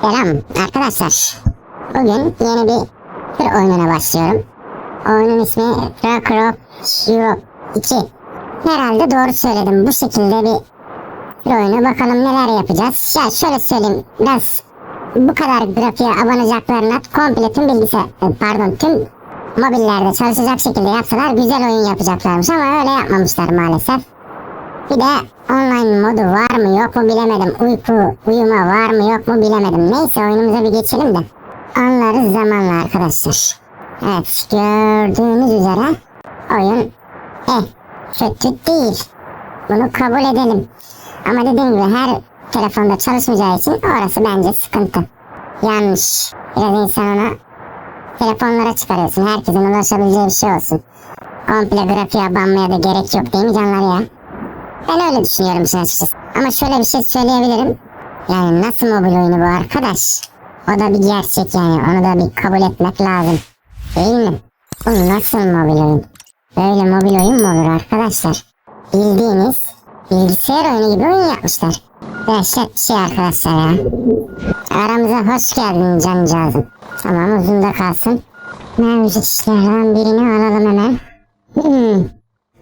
Selam arkadaşlar. Bugün yeni bir tır oyununa başlıyorum. Oyunun ismi Tracker of Europe 2. Herhalde doğru söyledim. Bu şekilde bir tır oyunu. Bakalım neler yapacağız. Ya şöyle söyleyeyim. Biraz bu kadar grafiğe abanacaklarına komple tüm bilgisayar, e, pardon tüm mobillerde çalışacak şekilde yapsalar güzel oyun yapacaklarmış ama öyle yapmamışlar maalesef. Bir de online modu var mı yok mu bilemedim. Uyku, uyuma var mı yok mu bilemedim. Neyse oyunumuza bir geçelim de. Anlarız zamanla arkadaşlar. Evet gördüğünüz üzere oyun eh kötü değil. Bunu kabul edelim. Ama dediğim gibi her telefonda çalışmayacağı için orası bence sıkıntı. Yanlış. Biraz insan ona telefonlara çıkarıyorsun. Herkesin ulaşabileceği bir şey olsun. Komple grafiğe abanmaya da gerek yok değil mi canlar ya? Ben öyle düşünüyorum işin açıkçası. Ama şöyle bir şey söyleyebilirim. Yani nasıl mobil oyunu bu arkadaş? O da bir gerçek yani. Onu da bir kabul etmek lazım. Değil mi? Bu nasıl mobil oyun? Böyle mobil oyun mu olur arkadaşlar? Bildiğiniz bilgisayar oyunu gibi oyun yapmışlar. Dehşet bir şey arkadaşlar ya. Aramıza hoş geldin cancağızım. Tamam uzun da kalsın. Mevcut işlerden birini alalım hemen. Hmm.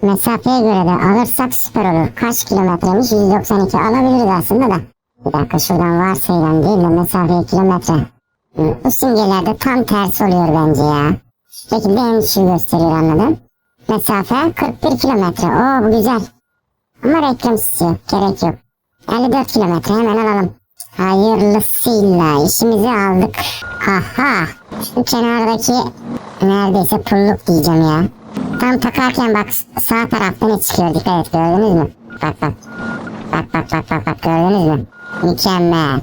Mesafeye göre de alırsak süper olur. Kaç kilometremiş? 192 alabiliriz aslında da. Bir dakika şuradan varsayılan değil de mesafeye kilometre. Bu simgelerde tam tersi oluyor bence ya. Şu şekilde gösteriyor anladın? Mesafe 41 kilometre. Oo bu güzel. Ama reklam istiyor. Gerek yok. 54 kilometre hemen alalım. Hayırlısıyla işimizi aldık. Aha. Şu kenardaki neredeyse pulluk diyeceğim ya. Tam takarken bak sağ tarafta ne çıkıyor dikkat et gördünüz mü? Bak bak. Bak bak bak bak bak gördünüz mü? Mükemmel.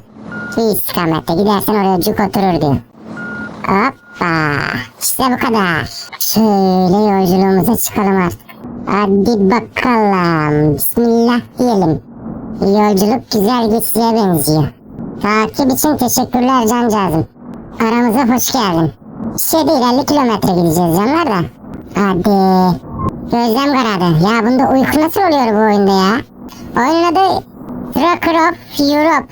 Şu istikamette gidersen oraya cuk oturur diyor. Hoppa. İşte bu kadar. Şöyle yolculuğumuza çıkalım artık. Hadi bakalım. Bismillah diyelim. Yolculuk güzel geçeceğe benziyor. Takip için teşekkürler cancağızım. Aramıza hoş geldin. Şey değil 50 kilometre gideceğiz canlar da. Hadi. Gözlem karardı. Ya bunda uyku nasıl oluyor bu oyunda ya? Oyunun adı Tracker of Europe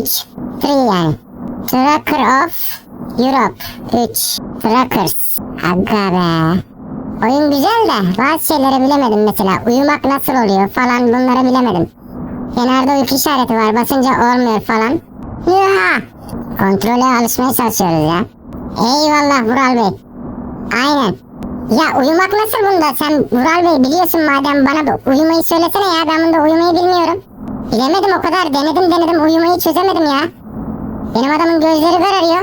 3. 3 yani. Tracker of Europe 3. Trackers. Aga be. Oyun güzel de bazı şeyleri bilemedim mesela. Uyumak nasıl oluyor falan bunları bilemedim. Kenarda uyku işareti var basınca olmuyor falan. Yuha! Kontrole alışmaya çalışıyoruz ya. Eyvallah Vural Bey. Aynen. Ya uyumak nasıl bunda? Sen Vural Bey biliyorsun madem bana uyumayı söylesene ya. Ben bunda uyumayı bilmiyorum. Bilemedim o kadar. Denedim denedim uyumayı çözemedim ya. Benim adamın gözleri kararıyor.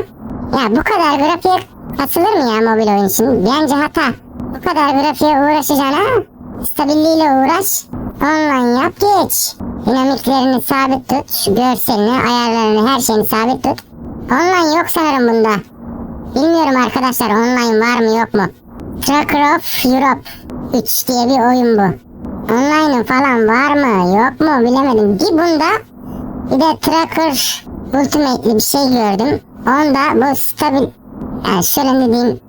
Ya bu kadar grafiğe kasılır mı ya mobil oyun için? Bence hata. Bu kadar grafiğe uğraşacağına stabilliğiyle uğraş. Online yap geç. Dinamiklerini sabit tut. Şu görselini, ayarlarını, her şeyini sabit tut. Online yok sanırım bunda. Bilmiyorum arkadaşlar online var mı yok mu? Tracker of Europe 3 diye bir oyun bu. Online falan var mı yok mu bilemedim. Bir bunda bir de Tracker Ultimate'li bir şey gördüm. Onda bu stabil yani şöyle ne diyeyim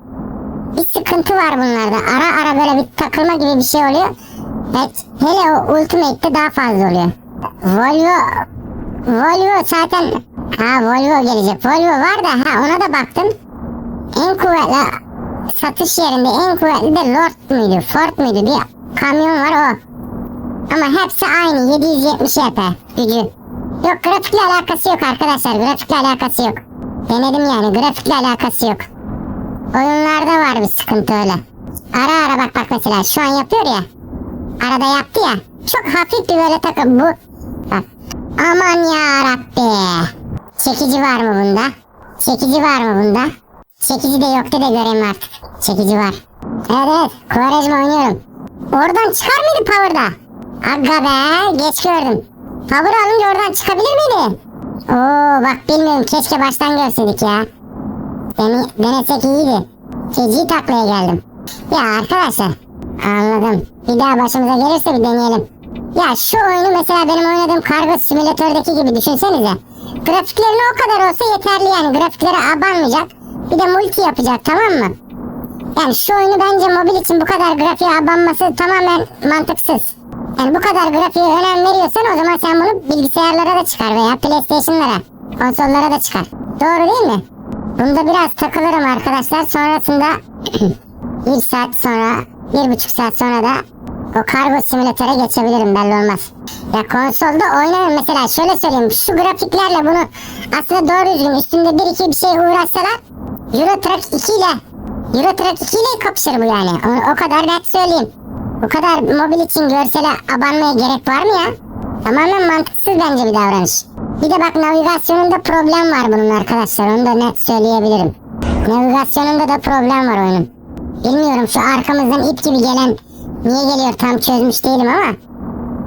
bir sıkıntı var bunlarda. Ara ara böyle bir takılma gibi bir şey oluyor. Evet, hele o Ultimate'de daha fazla oluyor. Volvo Volvo zaten ha Volvo gelecek. Volvo var da ha ona da baktım. En kuvvetli satış yerinde en kuvvetli de Lord muydu, Ford muydu diye kamyon var o. Ama hepsi aynı 770 EP gücü. Yok grafikle alakası yok arkadaşlar grafikle alakası yok. Denedim yani grafikle alakası yok. Oyunlarda var bir sıkıntı öyle. Ara ara bak bak mesela şu an yapıyor ya. Arada yaptı ya. Çok hafif bir böyle takım bu. Bak. Aman ya Rabbi. Çekici var mı bunda? Çekici var mı bunda? Çekici de yoktu da göreyim artık. Çekici var. Evet evet. Kuvarejma oynuyorum. Oradan çıkar mıydı Power'da? Aga be. Geç gördüm. Power alınca oradan çıkabilir miydi? Oo bak bilmiyorum. Keşke baştan görseydik ya. Dene, denesek iyiydi. Feci taklaya geldim. Ya arkadaşlar. Anladım. Bir daha başımıza gelirse bir deneyelim. Ya şu oyunu mesela benim oynadığım kargo simülatördeki gibi düşünsenize. Grafiklerini o kadar olsa yeterli yani. Grafiklere abanmayacak. Bir de multi yapacak tamam mı? Yani şu oyunu bence mobil için bu kadar grafiğe abanması tamamen mantıksız. Yani bu kadar grafiğe önem veriyorsan o zaman sen bunu bilgisayarlara da çıkar veya PlayStation'lara. konsollara da çıkar. Doğru değil mi? Bunda biraz takılırım arkadaşlar. Sonrasında bir saat sonra, bir buçuk saat sonra da o kargo simülatöre geçebilirim belli olmaz. Ya konsolda oynarım mesela şöyle söyleyeyim şu grafiklerle bunu aslında doğru düzgün üstünde bir iki bir şey uğraşsalar Euro Truck 2 ile Euro Truck 2 ile kapışır bu yani. O, o kadar net söyleyeyim. Bu kadar mobil için görsele abanmaya gerek var mı ya? Tamamen mantıksız bence bir davranış. Bir de bak navigasyonunda problem var bunun arkadaşlar. Onu da net söyleyebilirim. Navigasyonunda da problem var oyunun. Bilmiyorum şu arkamızdan ip gibi gelen niye geliyor tam çözmüş değilim ama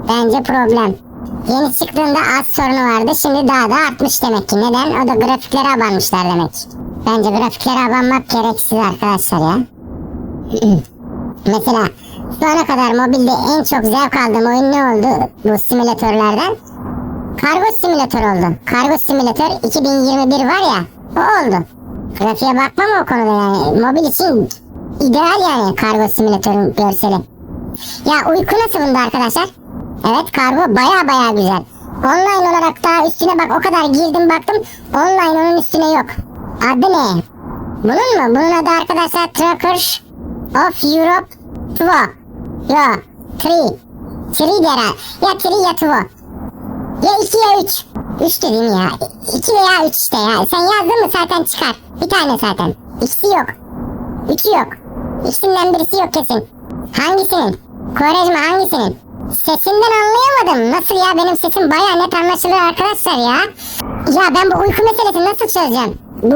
bence problem. Yeni çıktığında az sorunu vardı. Şimdi daha da artmış demek ki. Neden? O da grafiklere abanmışlar demek. Bence grafiklere abanmak gereksiz arkadaşlar ya. Mesela şu ana kadar mobilde en çok zevk aldığım oyun ne oldu bu simülatörlerden? Kargo simülatör oldu. Kargo simülatör 2021 var ya o oldu. Grafiğe bakmam o konuda yani. Mobil için ideal yani kargo simülatörün görseli. Ya uyku nasıl bunda arkadaşlar? Evet kargo baya baya güzel. Online olarak daha üstüne bak o kadar girdim baktım online onun üstüne yok. Adı ne? Bunun mu? Bunun adı arkadaşlar Tracker of Europe Tuvo. Yo. Three. Three der ha. Ya three ya Tuvo. Ya iki ya üç. Üç dedim ya. İki veya üç işte ya. Sen yazdın mı zaten çıkar. Bir tane zaten. İkisi yok. Üçü yok. İkisinden birisi yok kesin. Hangisinin? Kovarejma hangisinin? Sesinden anlayamadım. Nasıl ya? Benim sesim baya net anlaşılır arkadaşlar ya. Ya ben bu uyku meselesini nasıl çözeceğim? Bu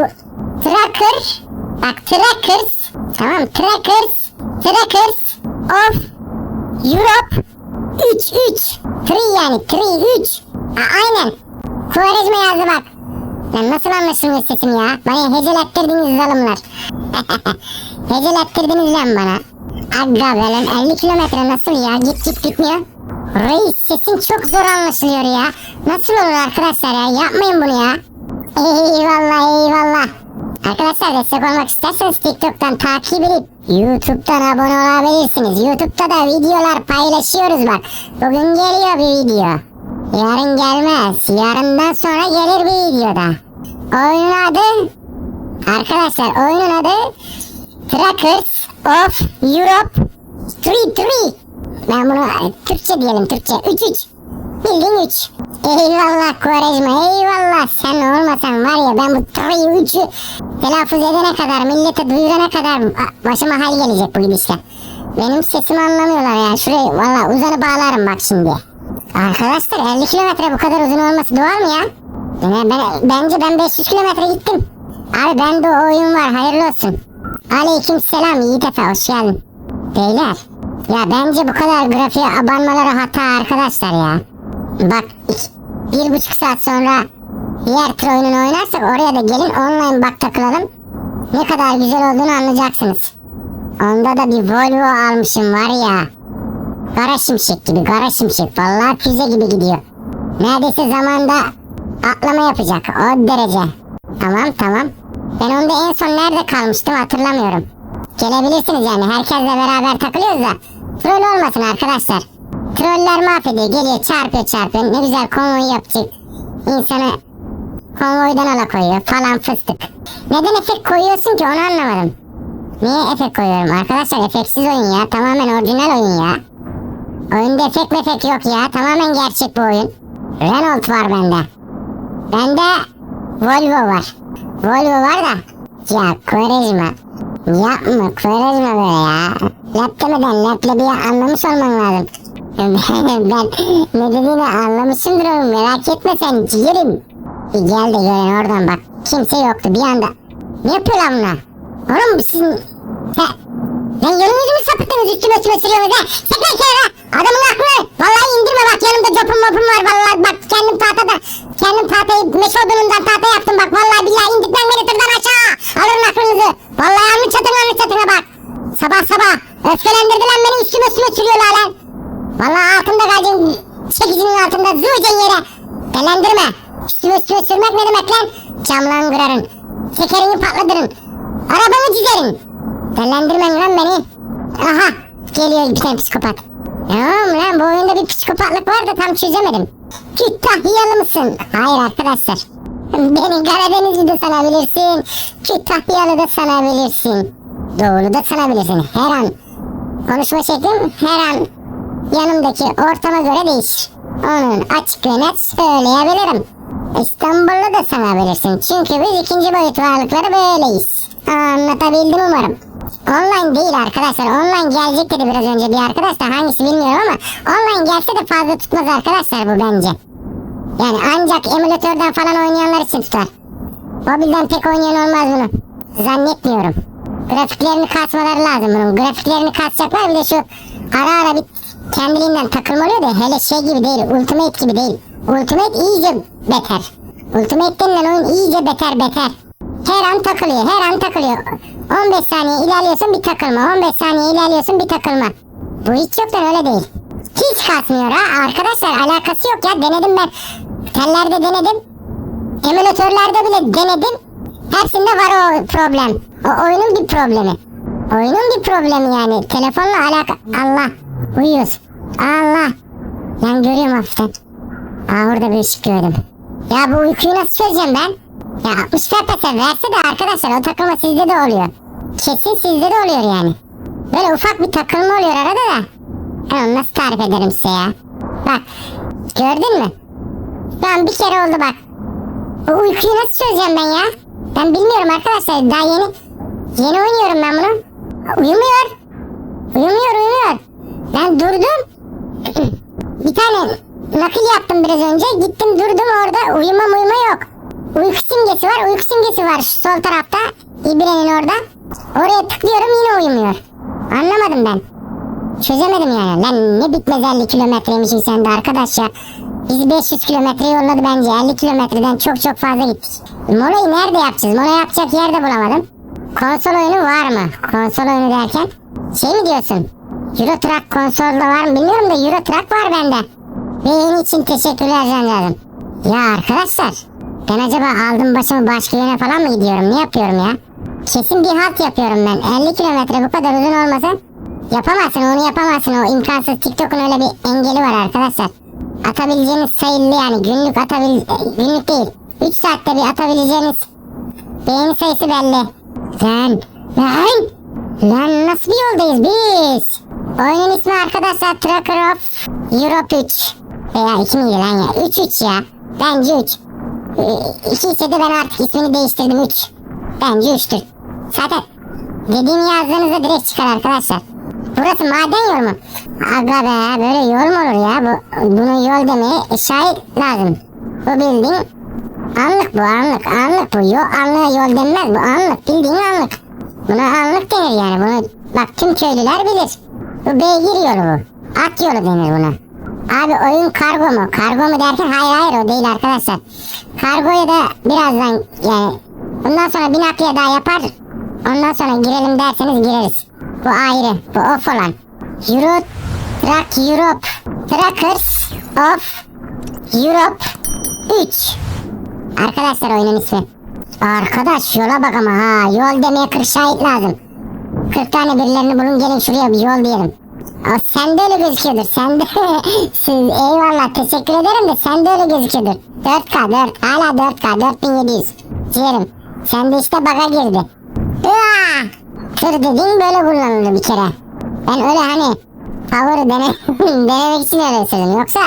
tracker. Bak trackers. Tamam trackers. Trackers of Europe. 3 3 3 yani 3 3 ha, aynen. Kuvarizma yazdı bak. Lan nasıl anlaşılmıyor sesim ya? Bana hecelettirdiniz zalimler hecelettirdiniz lan bana Aga be lan 50 kilometre nasıl ya git git bitmiyor Reis sesin çok zor anlaşılıyor ya Nasıl olur arkadaşlar ya yapmayın bunu ya Eyvallah eyvallah Arkadaşlar destek olmak isterseniz TikTok'tan takip edip YouTube'dan abone olabilirsiniz. YouTube'da da videolar paylaşıyoruz bak. Bugün geliyor bir video. Yarın gelmez. Yarından sonra gelir bir videoda. Oyunun adı Arkadaşlar oyunun adı Trackers of Europe 3-3. Ben bunu Türkçe diyelim Türkçe. 3-3. Bildiğin 3. Eyvallah Kuvarejma eyvallah. Sen olmasan var ya ben bu 3'ü telaffuz edene kadar millete duyurana kadar başıma hal gelecek bu gidişle. Benim sesimi anlamıyorlar ya. Şuraya valla uzanı bağlarım bak şimdi. Arkadaşlar 50 kilometre bu kadar uzun olması doğal mı ya? Yani ben, bence ben 500 kilometre gittim. Abi bende o oyun var hayırlı olsun. Aleyküm selam Yiğit Efe hoş geldin. Beyler ya bence bu kadar grafiğe abanmaları hata arkadaşlar ya. Bak iki, bir buçuk saat sonra diğer tür oyununu oynarsak oraya da gelin online bak takılalım. Ne kadar güzel olduğunu anlayacaksınız. Onda da bir Volvo almışım var ya. Kara şimşek gibi kara şimşek. Vallahi füze gibi gidiyor. Neredeyse zamanda atlama yapacak o derece. Tamam tamam. Ben onda en son nerede kalmıştım hatırlamıyorum. Gelebilirsiniz yani herkesle beraber takılıyoruz da. Troll olmasın arkadaşlar. Troller mahvediyor geliyor çarpıyor çarpıyor. Ne güzel konvoy yapacak. İnsanı konvoydan alakoyuyor falan fıstık. Neden efekt koyuyorsun ki onu anlamadım. Niye efekt koyuyorum arkadaşlar efektsiz oyun ya tamamen orijinal oyun ya. Oyunda efekt mefek yok ya tamamen gerçek bu oyun. Renault var bende. Bende Volvo var. Volvo var da ya Quaresma yapma Quaresma böyle ya. Lap demeden leblebiyi anlamış olman lazım. ben, ne dediğini anlamışımdır oğlum merak etme sen ciğerim. Bir gel de gören oradan bak. Kimse yoktu bir anda. Ne yapıyor lan bunlar? Oğlum sizin... He, Lan yolunuzu mu sapıttınız üstüme üstüme sürüyorsunuz ha? Sakın kenara! Adamın aklını! Vallahi indirme bak yanımda copum mopum var vallahi bak kendim tahtada kendim tahtayı meşe odunundan tahta yaptım bak vallahi billahi indirtmem beni tırdan aşağı alırım aklınızı vallahi alnı çatına alnı çatına bak sabah sabah öfkelendirdi lan beni üstüme üstüme sürüyorlar lan vallahi altında kalacağım çekicinin altında zıvacaksın yere delendirme üstüme üstüme sürmek ne demek lan camlarını kırarın tekerini patlatırın arabamı çizerim Delendirmen lan beni. Aha geliyor bir tane psikopat. Ya lan bu oyunda bir psikopatlık var da tam çözemedim. Kütahyalı mısın? Hayır arkadaşlar. Beni Karadenizli de sanabilirsin. Kütahyalı da sanabilirsin. Doğulu da sanabilirsin. Her an konuşma şeklim her an yanımdaki ortama göre değişir. Onun açık ve söyleyebilirim. İstanbul'u da sanabilirsin. Çünkü biz ikinci boyut varlıkları böyleyiz. Anlatabildim umarım. Online değil arkadaşlar. Online gelecek dedi biraz önce bir arkadaş da hangisi bilmiyorum ama online gelse de fazla tutmaz arkadaşlar bu bence. Yani ancak emülatörden falan oynayanlar için tutar. Mobilden pek oynayan olmaz bunu. Zannetmiyorum. Grafiklerini kasmaları lazım bunun. Grafiklerini kasacaklar bir de şu ara ara bir kendiliğinden takılma oluyor da hele şey gibi değil. Ultimate gibi değil. Ultimate iyice beter. Ultimate denilen oyun iyice beter beter. Her an takılıyor, her an takılıyor. 15 saniye ilerliyorsun bir takılma, 15 saniye ilerliyorsun bir takılma. Bu hiç yoktan öyle değil. Hiç kasmıyor ha. Arkadaşlar alakası yok ya. Denedim ben. Tellerde denedim. Emülatörlerde bile denedim. Hepsinde var o problem. O oyunun bir problemi. Oyunun bir problemi yani. Telefonla alaka... Allah. Uyuyoruz. Allah. Ben görüyorum hafiften. Aa orada bir ışık gördüm. Ya bu uykuyu nasıl çözeceğim ben? Ya 60 FPS verse de arkadaşlar o takılma sizde de oluyor. Kesin sizde de oluyor yani. Böyle ufak bir takılma oluyor arada da. Ben nasıl tarif ederim size ya? Bak gördün mü? Şu an bir kere oldu bak. Bu uykuyu nasıl çözeceğim ben ya? Ben bilmiyorum arkadaşlar daha yeni yeni oynuyorum ben bunu. Uyumuyor. Uyumuyor uyumuyor. Ben durdum. bir tane nakil yaptım biraz önce. Gittim durdum orada uyuma uyuma yok. Uyku simgesi var uyku simgesi var şu sol tarafta. İbrenin orada. Oraya tıklıyorum yine uyumuyor. Anlamadım ben. Çözemedim yani. Lan ne bitmez 50 kilometreymişsin sen de arkadaş ya. Bizi 500 kilometre yolladı bence. 50 kilometreden çok çok fazla gittik. Molayı nerede yapacağız? Mola yapacak yer de bulamadım. Konsol oyunu var mı? Konsol oyunu derken? Şey mi diyorsun? Euro Truck konsolda var mı bilmiyorum da Euro Truck var bende. Beğeni için teşekkürler canlarım. Ya arkadaşlar ben acaba aldım başımı başka yöne falan mı gidiyorum? Ne yapıyorum ya? Kesin bir halt yapıyorum ben. 50 kilometre bu kadar uzun olmasa yapamazsın onu yapamazsın. O imkansız TikTok'un öyle bir engeli var arkadaşlar. Atabileceğiniz sayılı yani günlük atabil günlük değil. 3 saatte bir atabileceğiniz beğeni sayısı belli. Lan lan lan nasıl bir yoldayız biz? Oyunun ismi arkadaşlar Tracker of Europe 3. Veya 2 miydi lan ya? 3 3 ya. Bence 3. 2 ise de ben artık ismini değiştirdim 3. Bence 3'tür. Zaten dediğimi yazdığınızda direkt çıkar arkadaşlar. Burası maden yolu mu? Aga be böyle yol mu olur ya? Bu, bunu yol demeye şahit lazım. Bu bildiğin anlık bu anlık anlık bu. Yol, anlığa yol denmez bu anlık bildiğin anlık. Buna anlık denir yani bunu bak tüm köylüler bilir. Bu beygir yolu bu. At yolu denir buna. Abi oyun kargo mu? Kargo mu derken hayır hayır o değil arkadaşlar. Kargoya da birazdan yani bundan sonra bir nakliye daha yapar. Ondan sonra girelim derseniz gireriz. Bu ayrı. Bu off olan. Euro Truck Europe. Truckers of Europe 3. Arkadaşlar oyunun ismi. Arkadaş yola bak ama ha. Yol demeye 40 şahit lazım. 40 tane birilerini bulun gelin şuraya bir yol diyelim. O sende öyle gözüküyordur. Sende. Siz, eyvallah teşekkür ederim de sende öyle gözüküyordur. 4K 4. Hala 4K 4700. Ciğerim. Sende işte baga girdi. Aa! Tır dediğin böyle kullanılır bir kere. Ben öyle hani favori dene denemek için öyle söyledim. Yoksa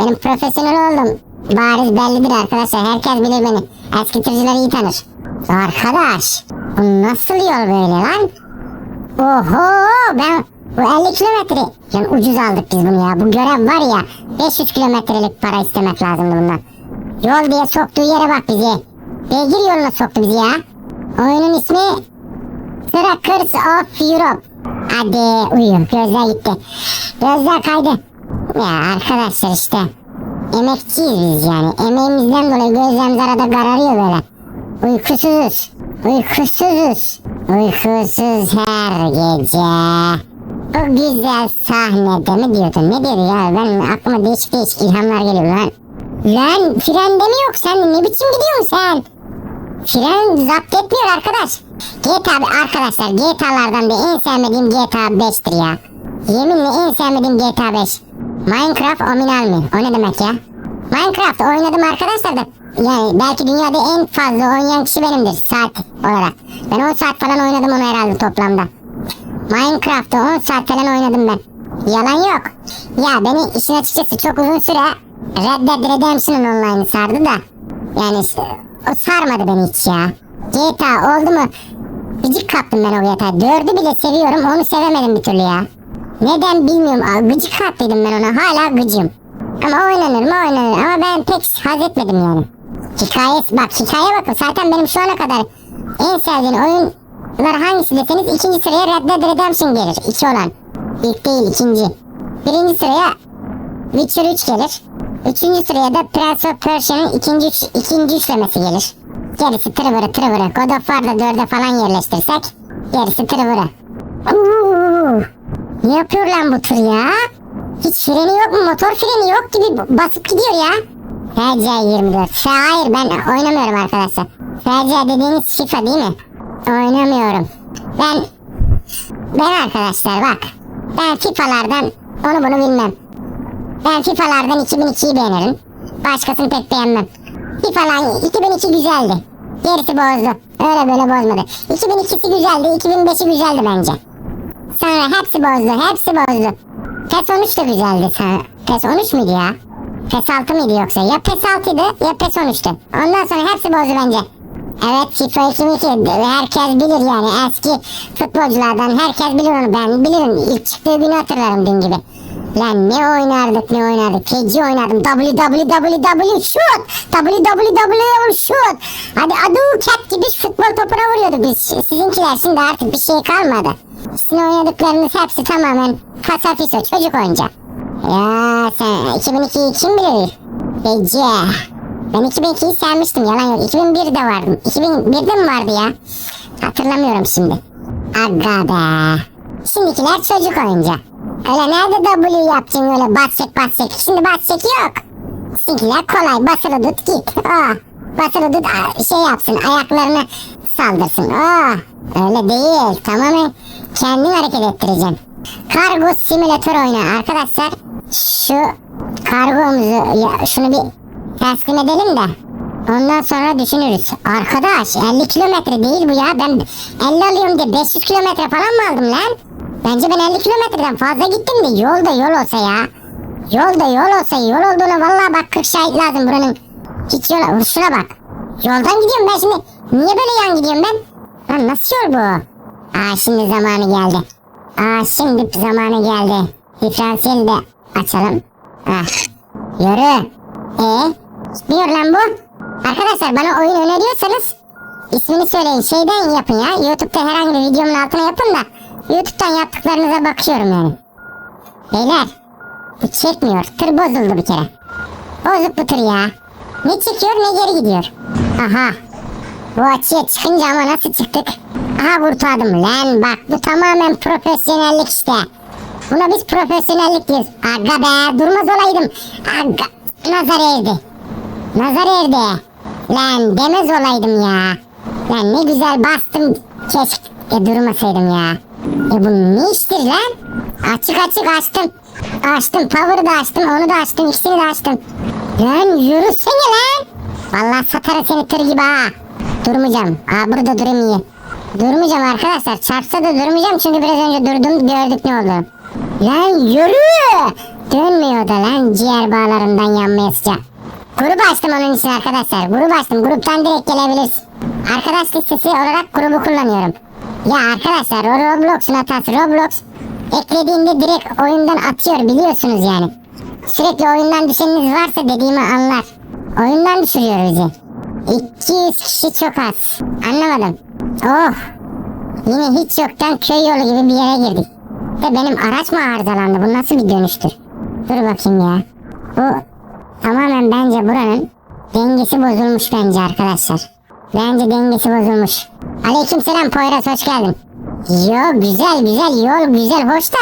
benim profesyonel oldum. Bariz bellidir arkadaşlar. Herkes bilir beni. Eski tırcılar iyi tanır. Arkadaş bu nasıl yol böyle lan? Oho ben bu 50 kilometre. Yani ucuz aldık biz bunu ya. Bu görev var ya 500 kilometrelik para istemek lazımdı bundan. Yol diye soktuğu yere bak bizi. Beygir yoluna soktu bizi ya. Oyunun ismi Trackers of Europe. Hadi uyu gözler gitti. Gözler kaydı. Ya arkadaşlar işte. Emekçiyiz biz yani. Emeğimizden dolayı gözlerimiz arada kararıyor böyle. Uykusuzuz. Uykusuzuz. Uykusuz her gece. Bu güzel sahnede mi diyordun? Ne diyordu ya? Ben aklıma değişik değişik ilhamlar geliyor lan. Lan frende mi yok? Sen ne biçim gidiyorsun sen? Fren zapt etmiyor arkadaş. GTA arkadaşlar GTA'lardan da en sevmediğim GTA 5'tir ya. Yeminle en sevmediğim GTA 5. Minecraft ominal mi? O ne demek ya? Minecraft oynadım arkadaşlar da yani belki dünyada en fazla oynayan kişi benimdir saat olarak. Ben 10 saat falan oynadım onu herhalde toplamda. Minecraft'ta 10 saat falan oynadım ben. Yalan yok. Ya beni işin açıkçası çok uzun süre Red Dead Redemption'ın online'ı sardı da. Yani o sarmadı beni hiç ya. GTA oldu mu gıcık kaptım ben o GTA. 4'ü bile seviyorum onu sevemedim bir türlü ya. Neden bilmiyorum. Gıcık kaptıydım ben ona. Hala gıcım. Ama oynanır mı oynanır. Ama ben pek haz etmedim yani. Hikayesi bak hikaye bakın. Zaten benim şu ana kadar en sevdiğim oyunlar hangisi deseniz ikinci sıraya Red Dead Redemption gelir. iki olan. İlk değil ikinci. Birinci sıraya Witcher 3 gelir. Üçüncü sıraya da Prince of Persia'nın ikinci, ikinci üçlemesi gelir. Gerisi tırvırı tırvırı. God of War'da dörde falan yerleştirsek gerisi tırvırı. Uuu, ne yapıyor lan bu tır ya? Hiç freni yok mu? Motor freni yok gibi basıp gidiyor ya. FC24. F hayır ben oynamıyorum arkadaşlar. FC dediğiniz FIFA değil mi? Oynamıyorum. Ben ben arkadaşlar bak. Ben FIFA'lardan onu bunu bilmem. Ben FIFA'lardan 2002'yi beğenirim. Başkasını pek beğenmem. FIFA'lar 2002 güzeldi. Gerisi bozdu. Öyle böyle bozmadı. 2002'si güzeldi. 2005'i güzeldi bence. Sonra hepsi bozdu. Hepsi bozdu. PES 13 de güzeldi sana. PES 13 müydü ya? PES 6 mıydı yoksa? Ya PES 6'ydı ya PES 13'tü. Ondan sonra hepsi bozdu bence. Evet FIFA 2002 herkes bilir yani eski futbolculardan herkes bilir onu ben bilirim ilk çıktığı günü hatırlarım dün gibi. Lan ne oynardık ne oynardık feci oynardım www şut www şut hadi adu cat gibi futbol topuna vuruyorduk biz sizinkiler şimdi artık bir şey kalmadı. Sizin oynadıklarınız hepsi tamamen fasafiso çocuk oyuncak. Ya sen 2002'yi kim bilir? Feci. Ben 2002'yi sevmiştim yalan yok. 2001'de vardım. 2001'de mi vardı ya? Hatırlamıyorum şimdi. Aga be. Şimdikiler çocuk oyuncak. Öyle nerede W yapacaksın öyle bas çek bas çek. Şimdi bas çek yok. Sizinkiler kolay basılı tut git. Oh. Basılı tut şey yapsın ayaklarını saldırsın. Oh. Öyle değil. Tamamen kendin hareket ettireceksin. Kargo simülatör oyna arkadaşlar. Şu kargomuzu şunu bir teslim edelim de ondan sonra düşünürüz. Arkadaş 50 kilometre değil bu ya. Ben 50 alıyorum diye 500 kilometre falan mı aldım lan? Bence ben 50 kilometreden fazla gittim de yolda yol olsa ya. Yolda yol olsa yol olduğuna vallahi bak 40 şahit lazım buranın. Hiç yola şuna bak. Yoldan gidiyorum ben şimdi. Niye böyle yan gidiyorum ben? Lan nasıl yol bu? Aa şimdi zamanı geldi. Aa şimdi zamanı geldi. Diferansiyeli de açalım. Ah. Yürü. E Bitmiyor lan bu. Arkadaşlar bana oyun öneriyorsanız ismini söyleyin. Şeyden yapın ya. Youtube'da herhangi bir videomun altına yapın da Youtube'dan yaptıklarınıza bakıyorum yani. Beyler bu çekmiyor. Tır bozuldu bir kere. Bozuk bu tır ya. Ne çekiyor ne geri gidiyor. Aha. Bu açıya çıkınca ama nasıl çıktık? Aha kurtardım lan bak bu tamamen profesyonellik işte. Buna biz profesyonellik diyoruz. Aga be durmaz olaydım. Aga nazar erdi. Nazar erdi. Lan demez olaydım ya. Lan ne güzel bastım. Keşke durmasaydım ya. E bu ne iştir lan? Açık açık açtım. Açtım. Power'ı da açtım. Onu da açtım. ikisini de açtım. Lan yürüsene lan. Vallahi satarım seni tır gibi ha. Durmayacağım. Aa burada durayım iyi. Durmayacağım arkadaşlar. Çarpsa da durmayacağım çünkü biraz önce durdum gördük ne oldu. Lan yürü. Dönmüyor da lan ciğer bağlarından yanmaya sıcak. Grup açtım onun için arkadaşlar. Grup açtım. Gruptan direkt gelebilirsin. Arkadaş listesi olarak grubu kullanıyorum. Ya arkadaşlar o Roblox'un hatası. Roblox eklediğinde direkt oyundan atıyor biliyorsunuz yani. Sürekli oyundan düşeniniz varsa dediğimi anlar. Oyundan düşürüyor bizi. 200 kişi çok az. Anlamadım. Oh. Yine hiç yoktan köy yolu gibi bir yere girdik. De benim araç mı arızalandı? Bu nasıl bir dönüştür? Dur bakayım ya. Bu tamamen bence buranın dengesi bozulmuş bence arkadaşlar. Bence dengesi bozulmuş. Aleykümselam Poyraz hoş geldin. Yo güzel güzel yol güzel hoş da.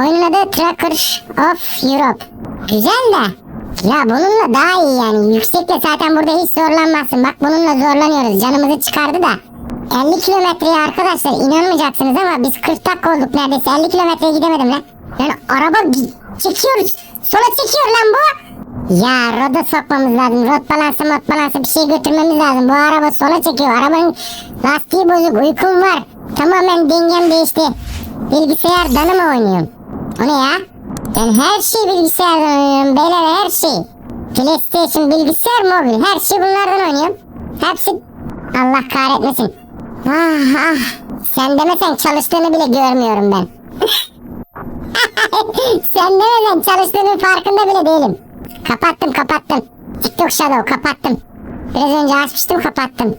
Oyunun adı Tracker of Europe. Güzel de. Ya bununla daha iyi yani. Yüksekle zaten burada hiç zorlanmazsın. Bak bununla zorlanıyoruz. Canımızı çıkardı da. 50 kilometreye arkadaşlar inanmayacaksınız ama biz 40 dakika olduk neredeyse. 50 kilometreye gidemedim lan. Yani araba çekiyoruz. Sola çekiyor lan bu. Ya roda sokmamız lazım. Rot balansı mot balansı bir şey götürmemiz lazım. Bu araba sola çekiyor. Arabanın lastiği bozuk. Uykum var. Tamamen dengem değişti. Bilgisayardan mı oynuyorum? O ne ya? Ben her şeyi bilgisayardan oynuyorum. Beyler her şey. PlayStation, bilgisayar, mobil. Her şey bunlardan oynuyorum. Hepsi Allah kahretmesin. Ah ah. Sen demesen çalıştığını bile görmüyorum ben. Sen demesen çalıştığının farkında bile değilim. Kapattım kapattım. TikTok Shadow kapattım. Biraz önce açmıştım kapattım.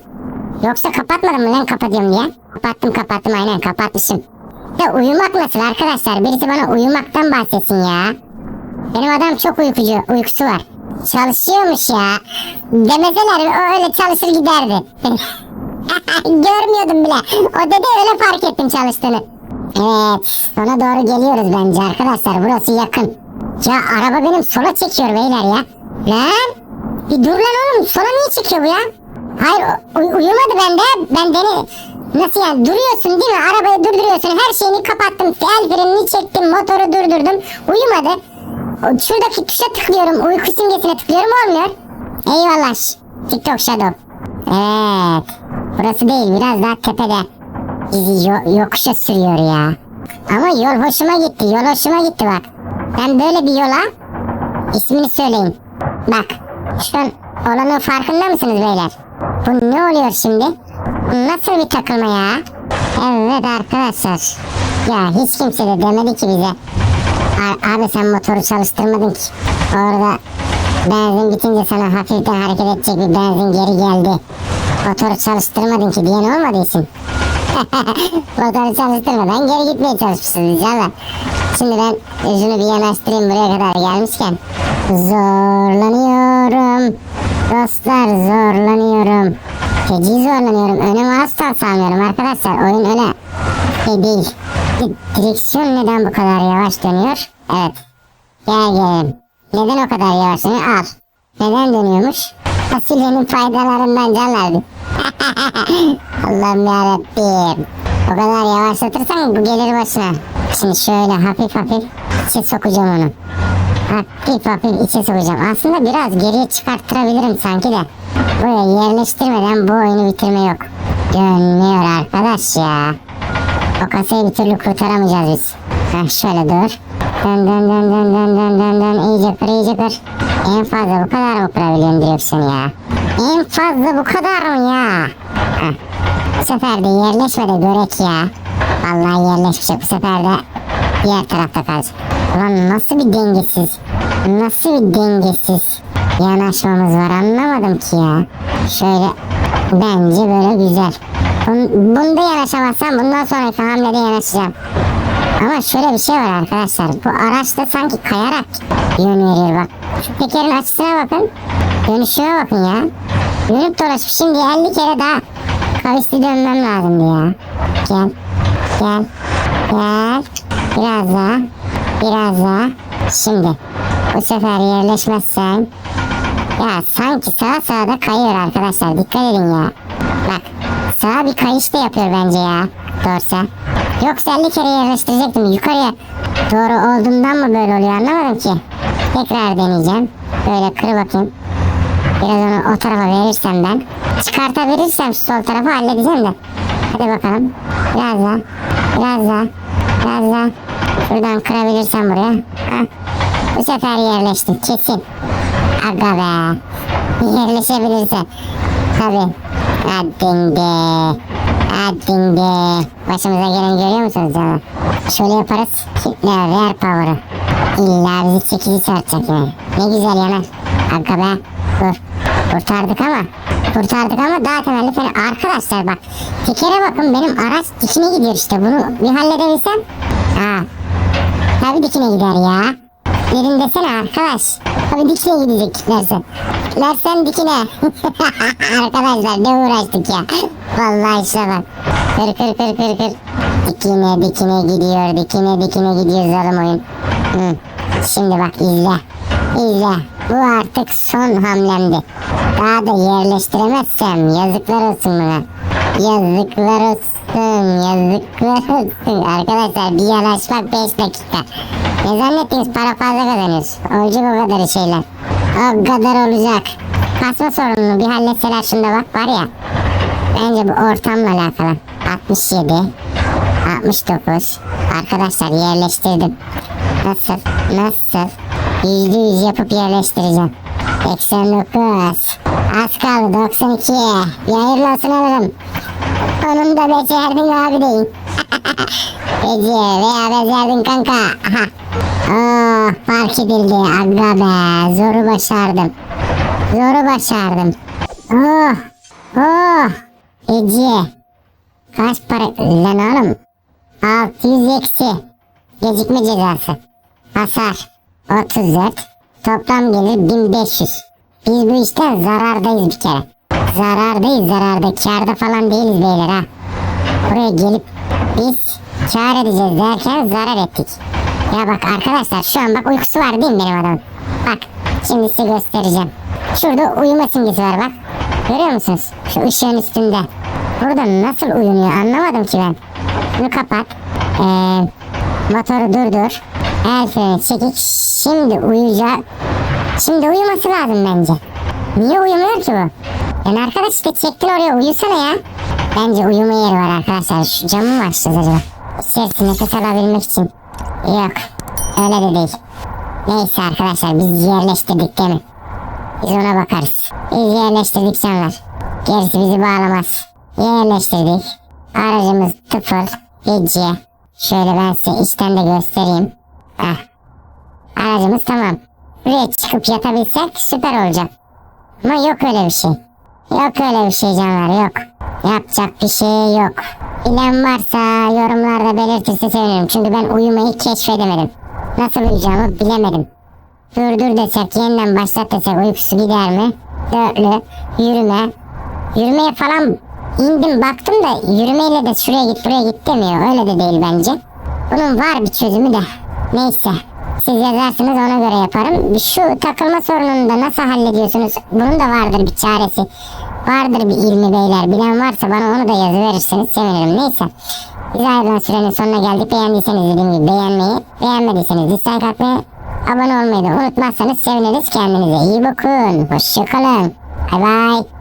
Yoksa kapatmadım mı lan kapatıyorum diye. Kapattım kapattım aynen kapatmışım. Ya uyumak nasıl arkadaşlar? Birisi bana uyumaktan bahsetsin ya. Benim adam çok uykucu, uykusu var. Çalışıyormuş ya. Demeseler o öyle çalışır giderdi. Görmüyordum bile. O dedi öyle fark ettim çalıştığını. Evet, sona doğru geliyoruz bence arkadaşlar. Burası yakın. Ya araba benim sola çekiyor beyler ya. Lan! Bir dur lan oğlum. Sola niye çekiyor bu ya? Hayır uy- uyumadı bende. Ben deni... Nasıl yani duruyorsun değil mi? Arabayı durduruyorsun. Her şeyini kapattım. El frenini çektim. Motoru durdurdum. Uyumadı. Şuradaki tuşa tıklıyorum. Uyku simgesine tıklıyorum olmuyor. Eyvallah. TikTok Shadow. Evet. Burası değil. Biraz daha tepede. Bizi yo- yokuşa sürüyor ya. Ama yol hoşuma gitti. Yol hoşuma gitti bak. Ben böyle bir yola ismini söyleyin. Bak. Şu an olanın farkında mısınız beyler? Bu ne oluyor şimdi? Nasıl bir takılma ya? Evet arkadaşlar. Ya hiç kimse de demedi ki bize. "A- Abi sen motoru çalıştırmadın ki. Orada benzin bitince sana hafiften hareket edecek bir benzin geri geldi. Motoru çalıştırmadın ki diyen olmadıysın. Motoru çalıştırmadan geri gitmeye çalışmışsınız inşallah. Şimdi ben yüzünü bir yanaştırayım buraya kadar gelmişken. Zorlanıyorum. Dostlar zorlanıyorum. Feci zorlanıyorum. Önüme asla salmıyorum arkadaşlar. Oyun öyle şey değil. Di- Direksiyon neden bu kadar yavaş dönüyor? Evet. Gel gelelim. Neden o kadar yavaş dönüyor? Al. Neden dönüyormuş? Fasulyenin faydalarından canlardı. Allah'ım yarabbim. O kadar yavaşlatırsan bu gelir başına. Şimdi şöyle hafif hafif içe sokacağım onu. Hafif hafif içe sokacağım. Aslında biraz geriye çıkarttırabilirim sanki de. Buraya yerleştirmeden bu oyunu bitirme yok. Dönmüyor arkadaş ya. O kasayı bir türlü kurtaramayacağız biz. Heh, şöyle dur. Dön dön dön dön dön dön dön dön. İyice kır iyice kır. En fazla bu kadar mı kırabiliyorum direksiyonu ya? En fazla bu kadar mı ya? Heh. Bu sefer de yerleşme de görek ya. Vallahi yerleşmiş bu sefer de diğer tarafta kalacak. Ulan nasıl bir dengesiz, nasıl bir dengesiz yanaşmamız var anlamadım ki ya. Şöyle bence böyle güzel. Bun, bunda yanaşamazsam bundan sonraki hamlede yanaşacağım. Ama şöyle bir şey var arkadaşlar. Bu araçta sanki kayarak yön veriyor bak. Şu tekerin açısına bakın. Dönüşüme bakın ya. Dönüp dolaşıp şimdi 50 kere daha kavisli dönmem lazımdı ya. Gel. Gel. Gel. Biraz daha. Biraz daha. Şimdi. Bu sefer yerleşmezsen. Ya sanki sağa sağa da kayıyor arkadaşlar. Dikkat edin ya. Bak. Sağa bir kayış da yapıyor bence ya. Dorsa. Yoksa 50 kere yerleştirecektim. Yukarıya doğru olduğundan mı böyle oluyor anlamadım ki. Tekrar deneyeceğim. Böyle kır bakayım. Biraz onu o tarafa verirsem ben. Çıkartabilirsem şu sol tarafı halledeceğim de. Hadi bakalım. Biraz daha. Biraz daha. Biraz daha. Şuradan kırabilirsem buraya. Hah. Bu sefer yerleşti. Kesin. Aga be. Yerleşebilirse. Tabii. Hadi de. Hadi de. Başımıza gelen görüyor musunuz canım? Şöyle yaparız. Kitle ver power'ı. İlla bizi çekici çarpacak yani. Ne güzel yanar. Aga be. Dur. Kurtardık ama. Kurtardık ama daha temelli fena. Arkadaşlar bak. Tekere bakın benim araç dikine gidiyor işte. Bunu bir halledebilsem. Ha. Tabii dikine gider ya. Derin desene arkadaş. Tabii dikine gidecek Lersen. Lersen dikine. Arkadaşlar ne uğraştık ya. Vallahi işte bak. Kır kır kır kır kır. Dikine dikine gidiyor. Dikine dikine gidiyor zalim oyun. Hı. Şimdi bak izle. İzle. Bu artık son hamlemdi. Daha da yerleştiremezsem yazıklar olsun buna. Yazıklar olsun. Yazıklar olsun. Arkadaşlar bir yanaşmak 5 dakika. Ne zannettiniz para fazla kazanıyoruz. Olacak o kadar şeyler. O kadar olacak. Kasma sorununu bir halletseler şunda bak var ya. Bence bu ortamla alakalı. 67 69 Arkadaşlar yerleştirdim. Nasıl? Nasıl? Yüzde yüz yapıp yerleştireceğim. 89 Az kaldı 92 Bir hayırlı olsun alırım. Onu da becerdin abi deyin. Ece veya becerdin kanka. Aha. Oh, fark edildi. Aga be. Zoru başardım. Zoru başardım. Oh. Oh. Ece. Kaç para? Lan oğlum. 600 eksi. Gecikme cezası. Hasar. 34. Toplam gelir 1500. Biz bu işte zarardayız bir kere. Zarardayız zararda. Karda falan değiliz beyler ha. Buraya gelip biz kar edeceğiz derken zarar ettik. Ya bak arkadaşlar şu an bak uykusu var değil mi benim adamın? Bak şimdi size göstereceğim. Şurada uyuma simgesi var bak. Görüyor musunuz? Şu ışığın üstünde. Burada nasıl uyunuyor anlamadım ki ben. Bunu kapat. Ee, motoru durdur. El freni çekik. Şimdi uyuyacak. Şimdi uyuması lazım bence. Niye uyumuyor ki bu? Yani arkadaş işte çektin oraya uyusana ya. Bence uyuma yeri var arkadaşlar. Şu camı mı açacağız acaba? İçerisi nefes alabilmek için. Yok. Öyle de değil. Neyse arkadaşlar biz yerleştirdik değil mi? Biz ona bakarız. Biz yerleştirdik canlar. Gerisi bizi bağlamaz. Yerleştirdik. Aracımız tıfıl. Gece. Şöyle ben size içten de göstereyim. Heh. Aracımız tamam. Buraya çıkıp yatabilsek süper olacak. Ama yok öyle bir şey. Yok öyle bir şey canlar yok. Yapacak bir şey yok. Bilen varsa yorumlarda belirtirse sevinirim. Çünkü ben uyumayı keşfedemedim. Nasıl uyuyacağımı bilemedim. Durdur desek yeniden başlat desek uykusu gider mi? Dörtlü yürüme. Yürümeye falan indim baktım da yürümeyle de şuraya git buraya git demiyor. Öyle de değil bence. Bunun var bir çözümü de. Neyse. Siz yazarsınız ona göre yaparım. Şu takılma sorununu da nasıl hallediyorsunuz? Bunun da vardır bir çaresi. Vardır bir ilmi beyler. Bilen varsa bana onu da yazı verirseniz sevinirim. Neyse. Biz ayrılan sürenin sonuna geldik. Beğendiyseniz dediğim gibi beğenmeyi, beğenmediyseniz dislike atmayı, abone olmayı da unutmazsanız seviniriz. Kendinize iyi bakın. Hoşçakalın. Bay bay.